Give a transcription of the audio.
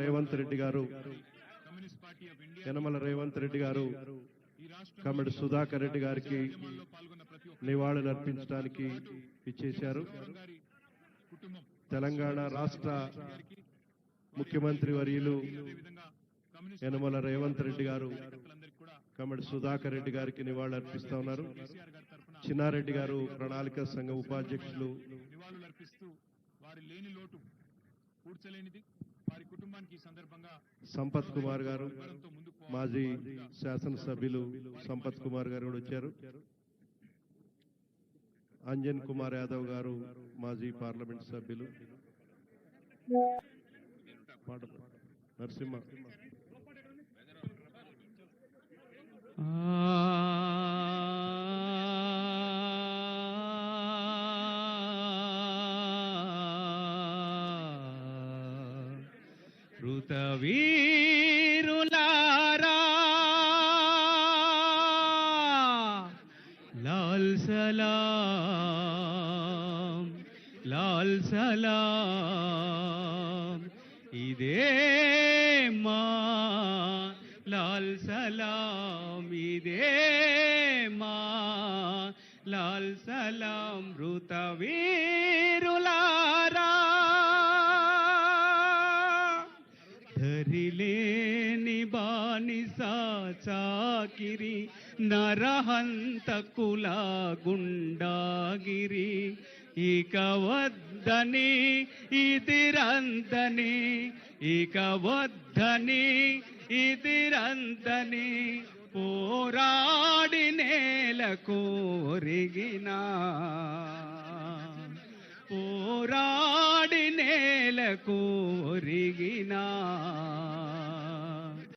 రేవంత్ రెడ్డి గారు యనమల రేవంత్ రెడ్డి గారు కమ్మడి సుధాకర్ రెడ్డి గారికి నివాళులు అర్పించడానికి ఇచ్చేశారు. తెలంగాణ రాష్ట్ర ముఖ్యమంత్రి వర్యులు యనమల రేవంత్ రెడ్డి గారు కమ్మడి సుధాకర్ రెడ్డి గారికి నివాళులు అర్పిస్తా ఉన్నారు. చిన్నారెడ్డి గారు ప్రణాళిక సంఘ ఉపాధ్యక్షులు. నివాళులు అర్పిస్తూ వారి లేని లోటు పూడ్చలేనిది. వారి కుటుంబానికి ఈ సందర్భంగా సంపత్ కుమార్ గారు. మాజీ శాసనసభ్యులు సంపత్ కుమార్ గారు కూడా వచ్చారు. అంజన్ కుమార్ యాదవ్ గారు మాజీ పార్లమెంట్ సభ్యులు. పాట నరసింహ ఋతవీరులారా లాల్ సలాం లాల్ సలాం ఇదే మా లాల్ సలాం ఇదే మా లాల్ సలాం ధరిలేని బానిస చాకిరి నరహంత కుల గుండాగిరి. ఇక వద్దని ఇదిరందని ఇక వద్దని ఇదిరందని పోరాడి నేల కోరిగినా పోరా కోరిగినా